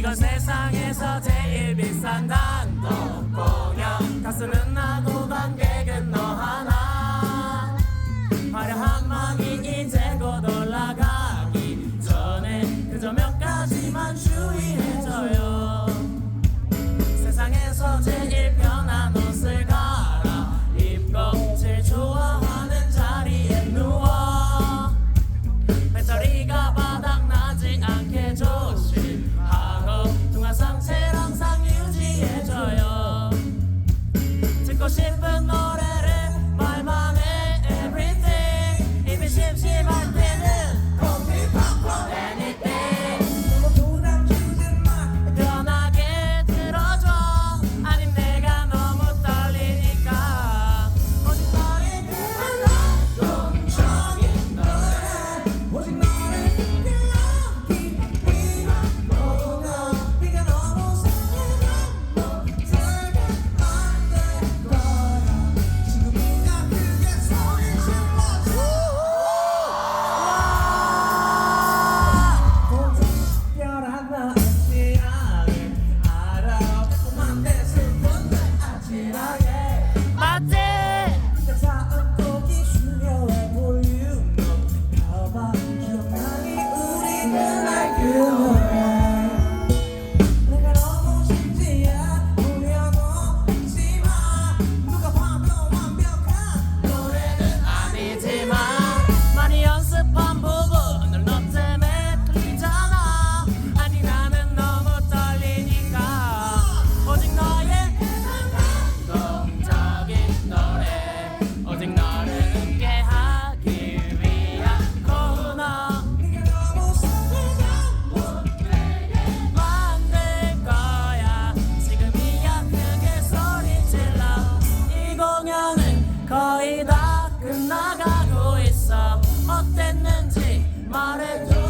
이건 세상에서 제일 비싼 단독 공연 가슴은 나도 관객은 너 하나. 말해줘.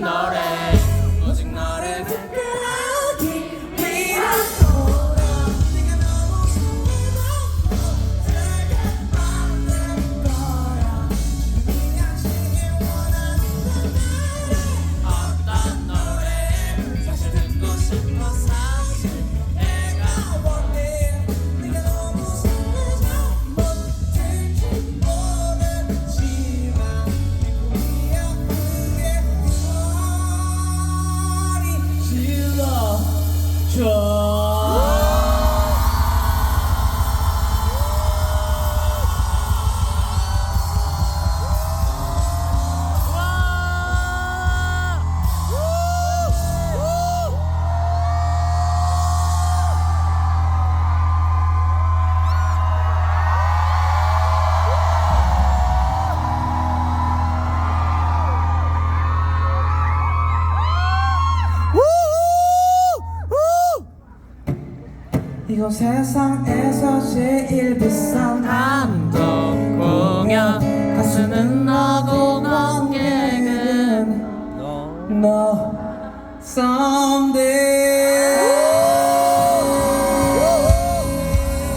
너. 저 세상에서 제일 비싼 단독 공연. 가수는 너고 관객은 너. Someday